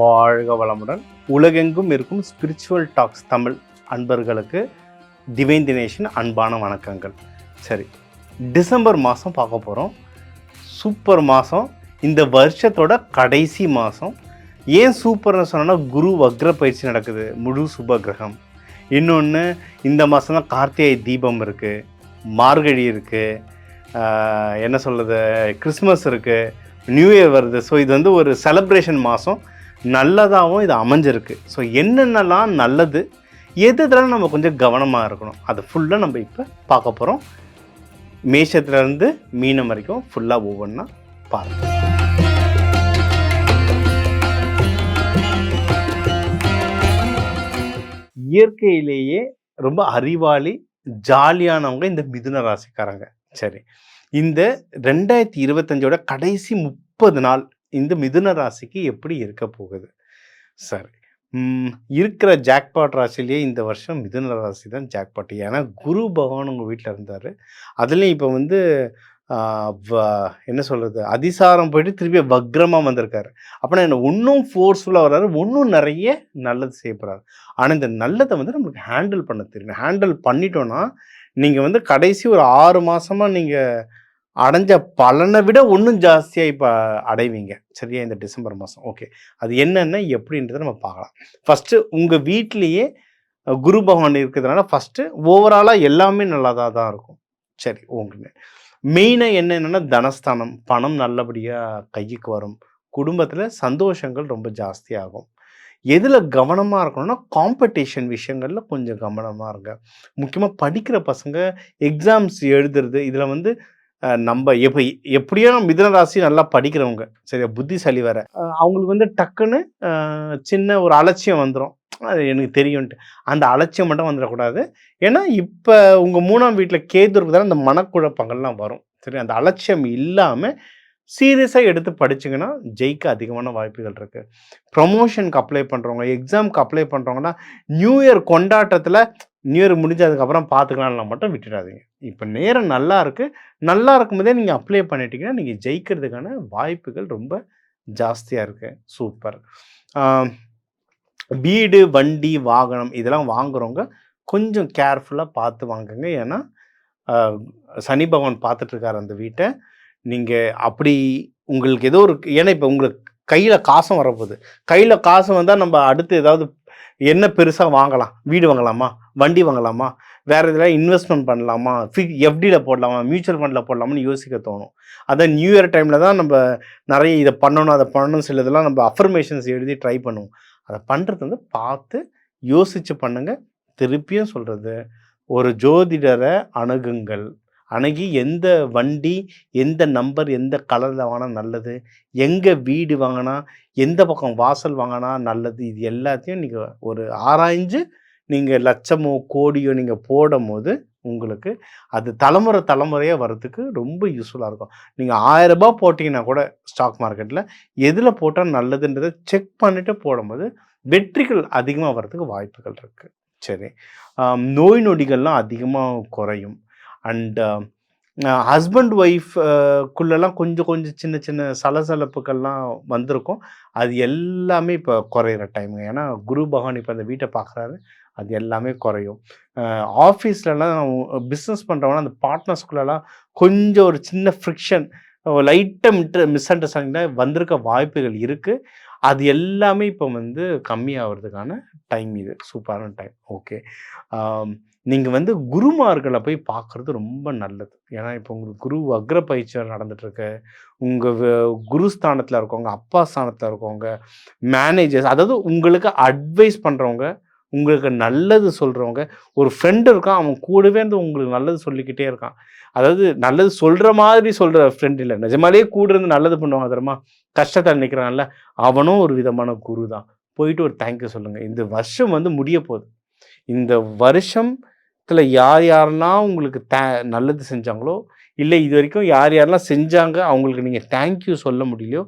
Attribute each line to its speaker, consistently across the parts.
Speaker 1: வாழ்க வளமுடன். உலகெங்கும் இருக்கும் ஸ்பிரிச்சுவல் டாக்ஸ் தமிழ் அன்பர்களுக்கு டிவைன் தினேஷின் அன்பான வணக்கங்கள். சரி டிசம்பர் மாதம் பார்க்க போகிறோம் சூப்பர் மாதம் இந்த வருஷத்தோட கடைசி மாதம் ஏன் சூப்பர்னு சொன்னோன்னா குரு வக்ர பயிற்சி நடக்குது முழு சுப கிரகம். இன்னொன்று இந்த மாதம் தான் கார்த்திகை தீபம் இருக்குது மார்கழி இருக்குது என்ன சொல்கிறது கிறிஸ்மஸ் இருக்குது நியூ இயர் வருது. ஸோ இது வந்து ஒரு செலப்ரேஷன் மாதம் நல்லதாகவும் இது அமைஞ்சிருக்கு. ஸோ என்னென்னலாம் நல்லது? எது இதெல்லாம் நம்ம கொஞ்சம் கவனமாக இருக்கணும்? அது ஃபுல்லாக நம்ம இப்போ பார்க்க போகிறோம் மேஷத்துலேருந்து மீனம் வரைக்கும் ஃபுல்லாக ஒவ்வொன்றா பார்க்கணும் இயற்கையிலேயே ரொம்ப அறிவாளி ஜாலியானவங்க இந்த மிதுன ராசிக்காரங்க. சரி. இந்த ரெண்டாயிரத்தி இருபத்தஞ்சோட கடைசி முப்பது நாள் இந்த மிதுன ராசிக்கு எப்படி இருக்க போகுது? சரி. இருக்கிற ஜாக்பாட் ராசிலேயே இந்த வருஷம் மிதுன ராசி தான் ஜாக்பாட் ஏன்னா குரு பகவான் உங்கள் வீட்டில் இருந்தார். அதுலேயும் இப்போ வந்து வ- என்ன சொல்கிறது அதிசாரம் போயிட்டு திருப்பி வக்ரமாக வந்திருக்காரு. அப்படின்னா என்ன ஒன்றும் ஃபோர்ஸ்ஃபுல்லாக வர்றாரு ஒன்றும் நிறைய நல்லது செய்யப்படுறாரு ஆனால் இந்த நல்லதை வந்து நம்மளுக்கு ஹேண்டில் பண்ண தெரியும் ஹேண்டில் பண்ணிட்டோன்னா நீங்கள் வந்து கடைசி ஒரு ஆறு மாதமாக நீங்கள் அடைஞ்ச பலனை விட ஒன்றும் ஜாஸ்தியாக இப்போ அடைவீங்க. சரியா? இந்த டிசம்பர் மாதம் ஓகே. அது என்னென்ன எப்படின்றத நம்ம பார்க்கலாம். ஃபஸ்ட்டு உங்கள் வீட்லேயே குரு பகவான் இருக்கிறதுனால ஃபஸ்ட்டு ஓவராலாக எல்லாமே நல்லதாக தான் இருக்கும். சரி உங்களுக்கு மெயினாக என்னென்னா தனஸ்தானம். பணம் நல்லபடியாக கைக்கு வரும். குடும்பத்தில் சந்தோஷங்கள் ரொம்ப ஜாஸ்தியாகும் எதில் கவனமாக இருக்கணும்னா காம்படிஷன் விஷயங்களில் கொஞ்சம் கவனமாக இருங்க. முக்கியமாக படிக்கிற பசங்க எக்ஸாம்ஸ் எழுதுறது இதில் வந்து நம்ம எப்போ எப்படியோ மிதுன ராசி நல்லா படிக்கிறவங்க. சரியா? புத்திசாலி வேற. அவங்களுக்கு வந்து டக்குன்னு சின்ன ஒரு அலட்சியம் வந்துடும் அது எனக்கு தெரியும்ன்ட்டு. அந்த அலட்சியம் மட்டும் வந்துடக்கூடாது. ஏன்னா இப்போ உங்கள் மூணாம் வீட்டில் கேது இருக்கிறதால அந்த மனக்குழப்பங்கள்லாம் வரும். சரி? அந்த அலட்சியம் இல்லாமல் சீரியஸாக எடுத்து படிச்சிங்கன்னா ஜெயிக்க அதிகமான வாய்ப்புகள் இருக்குது ப்ரொமோஷனுக்கு அப்ளை பண்ணுறவங்க எக்ஸாமுக்கு அப்ளை பண்ணுறவங்கன்னா நியூ இயர் கொண்டாட்டத்தில் நியூ இயர் முடிஞ்சதுக்கப்புறம் பார்த்துக்கலாம்னா மட்டும் விட்டுடாதீங்க. இப்போ நேரம் நல்லா இருக்குது நல்லா இருக்கும்போதே நீங்கள் அப்ளை பண்ணிட்டீங்கன்னா நீங்கள் ஜெயிக்கிறதுக்கான வாய்ப்புகள் ரொம்ப ஜாஸ்தியாக இருக்குது சூப்பர் வீடு வண்டி வாகனம் இதெல்லாம் வாங்குறவங்க கொஞ்சம் கேர்ஃபுல்லாக பார்த்து வாங்குங்க. ஏன்னா சனி பகவான் பார்த்துட்ருக்காரு அந்த வீட்டை. நீங்கள் அப்படி உங்களுக்கு ஏதோ ஒரு ஏன்னா இப்போ உங்களுக்கு கையில் காசும் வரப்போகுது. கையில் காசு வந்தால் நம்ம அடுத்து ஏதாவது என்ன பெருசாக வாங்கலாம்? வீடு வாங்கலாமா? வண்டி வாங்கலாமா? வேறு இதில் இன்வெஸ்ட்மெண்ட் பண்ணலாமா? ஃபி எஃப்டியில் போடலாமா? மியூச்சுவல் ஃபண்டில் போடலாமான்னு யோசிக்க தோணும். அதான் நியூ இயர் டைமில் தான் நம்ம நிறைய இதை பண்ணணும் அதை பண்ணணும் சில இதெல்லாம் நம்ம அஃபர்மேஷன்ஸ் எழுதி ட்ரை பண்ணுவோம். அதை பண்ணுறது வந்து பார்த்து யோசித்து பண்ணுங்கள் திருப்பியும் சொல்கிறது ஒரு ஜோதிடரை அணுகுங்கள். அணுகி எந்த வண்டி எந்த நம்பர் எந்த கலரில் வாங்கினா நல்லது எங்கே வீடு வாங்கினா எந்த பக்கம் வாசல் வாங்கினா நல்லது இது எல்லாத்தையும் நீங்கள் ஒரு ஆராய்ஞ்சு நீங்கள் லட்சமோ கோடியோ நீங்கள் போடும் போது உங்களுக்கு அது தலைமுறை தலைமுறையாக வர்றதுக்கு ரொம்ப யூஸ்ஃபுல்லாக இருக்கும். நீங்கள் ஆயிரம் ரூபாய் போட்டிங்கன்னா கூட ஸ்டாக் மார்க்கெட்டில் எதில் போட்டால் நல்லதுன்றதை செக் பண்ணிவிட்டு போடும்போது வெற்றிகள் அதிகமாக வர்றதுக்கு வாய்ப்புகள் இருக்குது சரி. நோய் நொடிகள்லாம் அதிகமாக குறையும். அண்ட் ஹஸ்பண்ட் ஒய்ஃப்குள்ளெல்லாம் கொஞ்சம் கொஞ்சம் சின்ன சின்ன சலசலப்புகள்லாம் வந்திருக்கும். அது எல்லாமே இப்போ குறையிற டைமுங்க ஏன்னா குரு பகவான் இப்போ அந்த வீட்டை பார்க்குறாரு அது எல்லாமே குறையும். ஆஃபீஸ்லலாம் பிஸ்னஸ் பண்ணுறவங்கன்னா அந்த பார்ட்னர்ஸ்குள்ளெல்லாம் கொஞ்சம் ஒரு சின்ன ஃப்ரிக்ஷன் லைட்டாக மிட் மிஸ் அண்டர்ஸ்டாண்டிங் வந்திருக்க வாய்ப்புகள் இருக்குது அது எல்லாமே இப்போ வந்து கம்மியாகிறதுக்கான டைம் இது. சூப்பரான டைம். ஓகே. நீங்கள் வந்து குருமார்களை போய் பார்க்குறது ரொம்ப நல்லது. ஏன்னா இப்போ உங்களுக்கு குரு வக்ர பயிற்சியாக நடந்துட்டுருக்கு உங்கள் குரு ஸ்தானத்தில் இருக்கவங்க அப்பா ஸ்தானத்தில் இருக்கவங்க மேனேஜர்ஸ் அதாவது உங்களுக்கு அட்வைஸ் பண்ணுறவங்க உங்களுக்கு நல்லது சொல்கிறவங்க ஒரு ஃப்ரெண்டு இருக்கான் அவன் கூடவே இருந்து உங்களுக்கு நல்லது சொல்லிக்கிட்டே இருக்கான். அதாவது நல்லது சொல்கிற மாதிரி சொல்கிற ஃப்ரெண்ட் இல்லை. நிஜமாலே கூட இருந்து நல்லது பண்ணுவாங்க தெரியுமா? கஷ்டத்தை நிற்கிறான்ல அவனும் ஒரு விதமான குரு தான். போயிட்டு ஒரு தேங்க்யூ சொல்லுங்கள் இந்த வருஷம் வந்து முடிய போகுது. இந்த வருஷத்தில் யார் யாரெல்லாம் உங்களுக்கு தே நல்லது செஞ்சாங்களோ இல்லை இது வரைக்கும் யார் யாரெல்லாம் செஞ்சாங்க அவங்களுக்கு நீங்கள் தேங்க்யூ சொல்ல முடியலையோ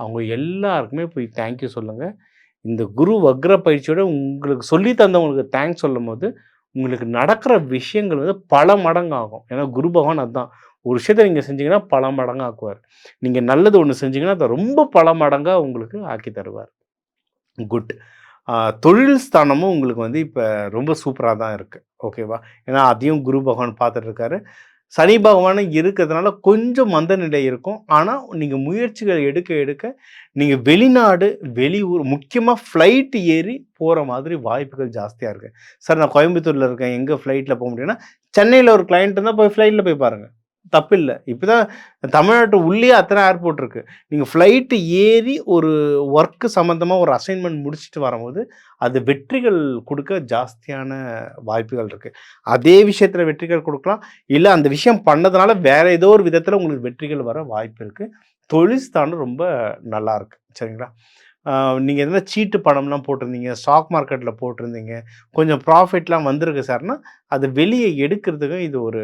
Speaker 1: அவங்க எல்லாருக்குமே போய் தேங்க்யூ சொல்லுங்கள் இந்த குரு வக்ர பயிற்சியோட உங்களுக்கு சொல்லி தந்தவங்களுக்கு தேங்க்ஸ் சொல்லும் போது உங்களுக்கு நடக்கிற விஷயங்கள் வந்து பல மடங்கு ஆகும் ஏன்னா குரு பகவான் அதுதான் ஒரு விஷயத்தை நீங்கள் செஞ்சீங்கன்னா பல மடங்கு ஆக்குவார் நீங்கள் நல்லது ஒன்று செஞ்சீங்கன்னா அதை ரொம்ப பல மடங்காக உங்களுக்கு ஆக்கி தருவார் குட். தொழில் ஸ்தானமும் உங்களுக்கு வந்து இப்போ ரொம்ப சூப்பராக தான் இருக்குது ஓகேவா? ஏன்னா அதையும் குரு பகவான் பார்த்துட்டு இருக்காரு. சனி பகவானும் இருக்கிறதுனால கொஞ்சம் மந்த நிலை இருக்கும். ஆனால் நீங்கள் முயற்சிகள் எடுக்க எடுக்க நீங்கள் வெளிநாடு, வெளியூர் முக்கியமாக ஃப்ளைட் ஏறி போகிற மாதிரி வாய்ப்புகள் ஜாஸ்தியாக இருக்குது சார் நான் கோயம்புத்தூரில் இருக்கேன். எங்கே ஃப்ளைட்டில் போக முடியும்னா, சென்னையில் ஒரு கிளைண்ட் இருந்தால் போய் ஃப்ளைட்டில் போய் பாருங்கள் தப்பில்லை. இப்போ தான் தமிழ்நாட்டு உள்ளேயே அத்தனை ஏர்போர்ட் இருக்குது நீங்கள் ஃப்ளைட்டு ஏறி ஒரு ஒர்க்கு சம்மந்தமாக ஒரு அசைன்மெண்ட் முடிச்சுட்டு வரும்போது, அது வெற்றிகள் கொடுக்க ஜாஸ்தியான வாய்ப்புகள் இருக்குது அதே விஷயத்தில் வெற்றிகள் கொடுக்கலாம். இல்லை அந்த விஷயம் பண்ணதுனால வேறு ஏதோ ஒரு விதத்தில் உங்களுக்கு வெற்றிகள் வர வாய்ப்பு இருக்குது தொழில் ஸ்தானம் ரொம்ப நல்லாயிருக்கு சரிங்களா? நீங்கள் எதனா எதுனா சீட்டு பணம்லாம் போட்டிருந்தீங்க, ஸ்டாக் மார்க்கெட்டில் போட்டிருந்தீங்க, கொஞ்சம் ப்ராஃபிட்லாம் வந்திருக்கு சார்னா அது வெளியே எடுக்கிறதுக்கும் இது ஒரு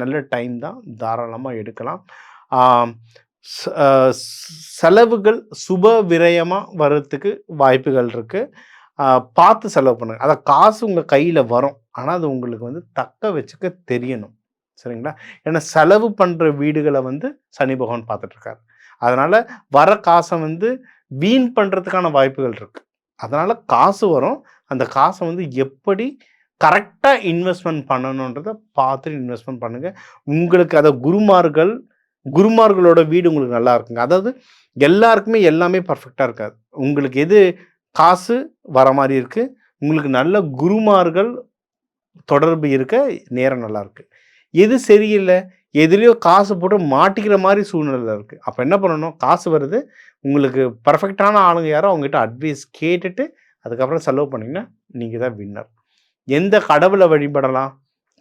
Speaker 1: நல்ல டைம் தான். தாராளமாக எடுக்கலாம். ச செலவுகள் சுப விரயமாக வர்றதுக்கு வாய்ப்புகள் இருக்குது பார்த்து செலவு பண்ணுங்கள் அதை காசு உங்கள் கையில் வரும். ஆனால் அது உங்களுக்கு வந்து தக்க வச்சுக்க தெரியணும். சரிங்களா? ஏன்னா செலவு பண்ணுற வீடுகளை வந்து சனி பகவான் பார்த்துட்ருக்காரு அதனால் வர காசை வந்து வீண் பண்ணுறதுக்கான வாய்ப்புகள் இருக்குது அதனால் காசு வரும். அந்த காசை வந்து எப்படி கரெக்டாக இன்வெஸ்ட்மெண்ட் பண்ணணுன்றத பார்த்து இன்வெஸ்ட்மெண்ட் பண்ணுங்கள் உங்களுக்கு அதை குருமார்கள் குருமார்களோட வீடு உங்களுக்கு நல்லா இருக்குங்க. அதாவது எல்லாருக்குமே எல்லாமே பர்ஃபெக்டாக இருக்காது. உங்களுக்கு எது காசு வர மாதிரி இருக்குது உங்களுக்கு நல்ல குருமார்கள் தொடர்பு இருக்க நேரம் நல்லாயிருக்கு எது சரியில்லை எதுலேயோ காசு போட்டு மாட்டிக்கிற மாதிரி சூழ்நிலை இருக்குது அப்போ என்ன பண்ணணும்? காசு வருது. உங்களுக்கு பர்ஃபெக்டான ஆளுங்க யாரோ அவங்ககிட்ட அட்வைஸ் கேட்டுட்டு, அதுக்கப்புறம் செலவு பண்ணிங்கன்னா நீங்கள் தான் வின்னர். எந்த கடவுளை வழிபடலாம்?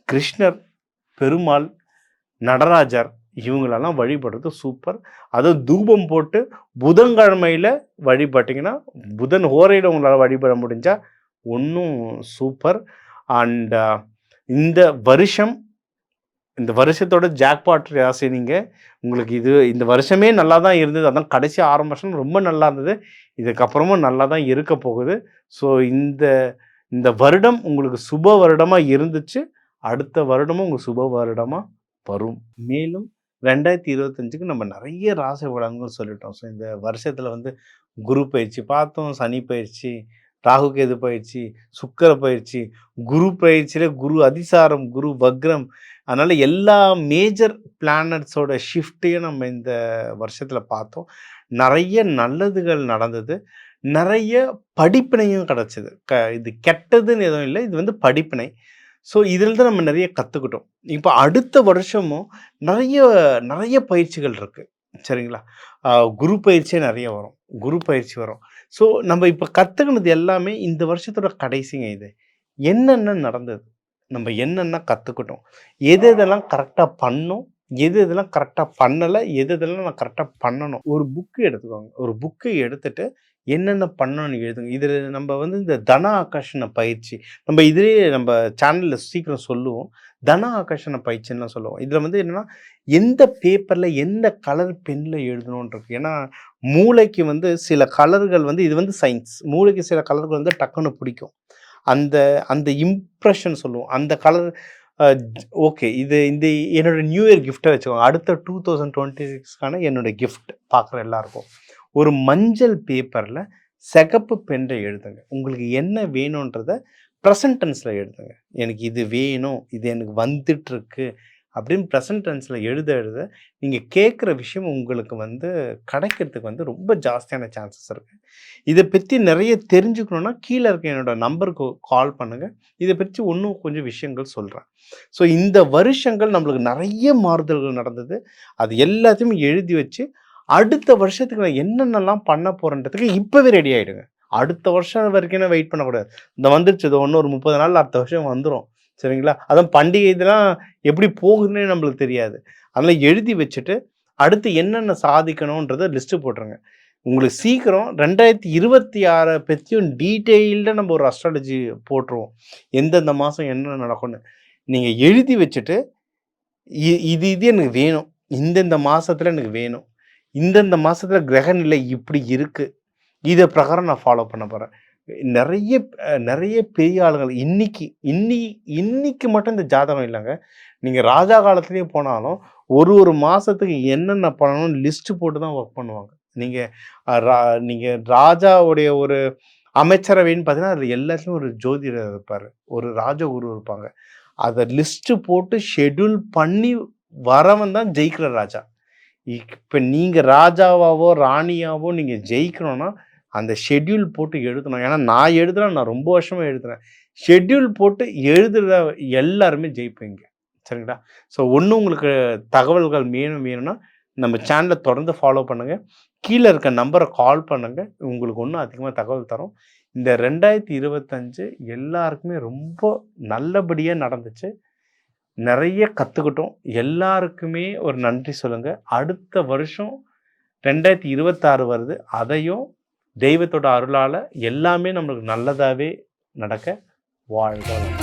Speaker 1: கிருஷ்ணர், பெருமாள், நடராஜர் இவங்களெல்லாம் வழிபடுறது சூப்பர். அதுவும் தூபம் போட்டு புதன்கிழமையில் வழிபட்டிங்கன்னா புதன் ஹோரையில் உங்களால் வழிபட முடிஞ்சா, ஒன்றும் சூப்பர். அண்ட் இந்த வருஷம் இந்த வருஷத்தோட ஜாக்பாட் ராசி நீங்க. உங்களுக்கு இது இந்த வருஷமே நல்லா தான் இருந்தது. அதான் கடைசி ஆரம்ப வருஷம் ரொம்ப நல்லா இருந்தது. இதுக்கப்புறமும் நல்லா தான் இருக்க போகுது. ஸோ இந்த இந்த வருடம் உங்களுக்கு சுப வருடமாக இருந்துச்சு. அடுத்த வருடமும் உங்கள் சுப வருடமாக வரும். மேலும் 2025க்கு நம்ம நிறைய ராசி பலன்கள் சொல்லிட்டோம். ஸோ இந்த வருஷத்தில் வந்து குரு பயிற்சி பார்த்தோம், சனி பயிற்சி, ராகு கேது பயிற்சி, சுக்கர பயிற்சி, குரு பயிற்சியில் குரு அதிசாரம், குரு வக்ரம். அதனால் எல்லா மேஜர் பிளானட்ஸோட ஷிஃப்ட்டையும் நம்ம இந்த வருஷத்தில் பார்த்தோம். நிறைய நல்லதுகள் நடந்தது. நிறைய படிப்பினையும் கிடச்சிது க இது கெட்டதுன்னு எதுவும் இல்லை இது வந்து படிப்பினை. ஸோ இதிலிருந்து நம்ம நிறைய கற்றுக்கிட்டோம் இப்போ அடுத்த வருஷமும் நிறைய நிறைய பயிற்சிகள் இருக்குது சரிங்களா? குரு பயிற்சியே நிறைய வரும். குரு பயிற்சி வரும். ஸோ நம்ம இப்போ கற்றுக்கினது எல்லாமே இந்த வருஷத்தோட கடைசிங்க இது. என்னென்ன நடந்தது? நம்ம என்னென்ன கற்றுக்கிட்டோம் எது எதெல்லாம் கரெக்டாக பண்ணோம்? எது எதெல்லாம் கரெக்டாக பண்ணலை எது எதெல்லாம் நான் கரெக்டாக பண்ணணும்? ஒரு புக்கு எடுத்துக்கோங்க. ஒரு புக்கு எடுத்துட்டு என்னென்ன பண்ணணும்னு எழுதுங்க. இதில் நம்ம வந்து இந்த தன ஆகர்ஷண பயிற்சி. நம்ம இதுலயே நம்ம சேனலில் சீக்கிரம் சொல்லுவோம். தன ஆகர்ஷண பயிற்சின்னுலாம் சொல்லுவோம். இதில் வந்து என்னன்னா, எந்த பேப்பரில் எந்த கலர் பென்ல எழுதணுன்றது ஏன்னா, மூளைக்கு வந்து சில கலர்கள் வந்து இது வந்து சயின்ஸ். மூளைக்கு சில கலர்கள் வந்து டக்குன்னு பிடிக்கும். அந்த அந்த இம்ப்ரெஷன் சொல்லுவோம். அந்த கலர் ஓகே. இது இந்த என்னோட நியூ இயர் கிஃப்ட்டா வச்சுக்கோங்க. அடுத்த 2026க்கான என்னோட கிஃப்ட் பார்க்குற எல்லாருக்கும். ஒரு மஞ்சள் பேப்பரில் சிகப்பு பென்ல எழுதுங்க. உங்களுக்கு என்ன வேணுன்றத ப்ரெசன்டென்ஸில் எழுதுங்க. எனக்கு இது வேணும். இது எனக்கு வந்துட்டுருக்கு. அப்படின்னு ப்ரெசன்ட் டென்ஸில் எழுத எழுத, நீங்கள் கேட்குற விஷயம் உங்களுக்கு வந்து கிடைக்கிறதுக்கு வந்து ரொம்ப ஜாஸ்தியான சான்சஸ் இருக்குது இதை பற்றி நிறைய தெரிஞ்சுக்கணுன்னா கீழே இருக்க என்னோட நம்பருக்கு கால் பண்ணுங்கள் இதை பற்றி ஒன்றும் கொஞ்சம் விஷயங்கள் சொல்கிறேன் ஸோ இந்த வருஷங்கள் நம்மளுக்கு நிறைய மாறுதல்கள் நடந்தது. அது எல்லாத்தையும் எழுதி வச்சு, அடுத்த வருஷத்துக்கு நான் என்னென்னலாம் பண்ண போகிறேன்றதுக்கு இப்போவே ரெடி ஆகிடுங்க அடுத்த வருஷம் வரைக்கும் வெயிட் பண்ணக்கூடாது. இந்த வந்துருச்சு இது ஒன்று ஒரு முப்பது நாள் அடுத்த வருஷம் வந்துடும் சரிங்களா? அதான் பண்டிகை இதெல்லாம் எப்படி போகுதுன்னே நம்மளுக்கு தெரியாது. அதனால் எழுதி வச்சுட்டு, அடுத்து என்னென்ன சாதிக்கணுன்றத லிஸ்ட்டு போட்டுருங்க. உங்களுக்கு சீக்கிரம் ரெண்டாயிரத்தி இருபத்தி ஆறை பற்றியும் டீட்டெயில்டாக நம்ம ஒரு அஸ்ட்ராலஜி போட்டுருவோம். எந்தெந்த மாதம் என்ன நடக்கும்னு. நீங்கள் எழுதி வச்சுட்டு, இது இது எனக்கு வேணும். இந்தந்த மாதத்தில் எனக்கு வேணும். இந்தந்த மாதத்தில் கிரக நிலை இப்படி இருக்குது இதை பிரகாரம் நான் ஃபாலோ பண்ண போகிறேன் நிறைய நிறைய பெரிய ஆளுங்கள் இன்னைக்கு இன்னி இன்னைக்கு மட்டும் இந்த ஜாதகம் இல்லைங்க. நீங்கள் ராஜா காலத்திலேயே போனாலும், ஒரு ஒரு மாதத்துக்கு என்னென்ன பண்ணணும்னு லிஸ்ட்டு போட்டு தான் ஒர்க் பண்ணுவாங்க. நீங்கள் ரா நீங்கள் ராஜாவுடைய ஒரு அமைச்சரவைன்னு பார்த்தீங்கன்னா அதில் எல்லாத்துலேயும் ஒரு ஜோதிடர் இருப்பார். ஒரு ராஜகுரு இருப்பாங்க. அதை லிஸ்ட்டு போட்டு ஷெட்யூல் பண்ணி வரவன் தான் ஜெயிக்கிற ராஜா. இப்போ நீங்கள் ராஜாவாவோ ராணியாவோ நீங்கள் ஜெயிக்கணும்னா அந்த ஷெட்யூல் போட்டு எழுதணும். ஏன்னா நான் எழுதுறேன் நான் ரொம்ப வருஷமாக எழுதுறேன். ஷெட்யூல் போட்டு எழுதுகிற எல்லாருமே ஜெயிப்பீங்க. சரிங்களா? ஸோ ஒன்று உங்களுக்கு தகவல்கள் வேணும் வேணும்னா நம்ம சேனலை தொடர்ந்து ஃபாலோ பண்ணுங்கள் கீழே இருக்க நம்பரை கால் பண்ணுங்கள் உங்களுக்கு ஒன்றும் அதிகமாக தகவல் தரும். இந்த ரெண்டாயிரத்தி இருபத்தஞ்சு எல்லாருக்குமே ரொம்ப நல்லபடியாக நடந்துச்சு. நிறைய கற்றுக்கிட்டோம் எல்லாருக்குமே ஒரு நன்றி சொல்லுங்கள் அடுத்த வருஷம் ரெண்டாயிரத்தி இருபத்தாறு வருது. அதையும் தெய்வத்தோட அருளால் எல்லாமே நம்மளுக்கு நல்லதாகவே நடக்க வாழ்க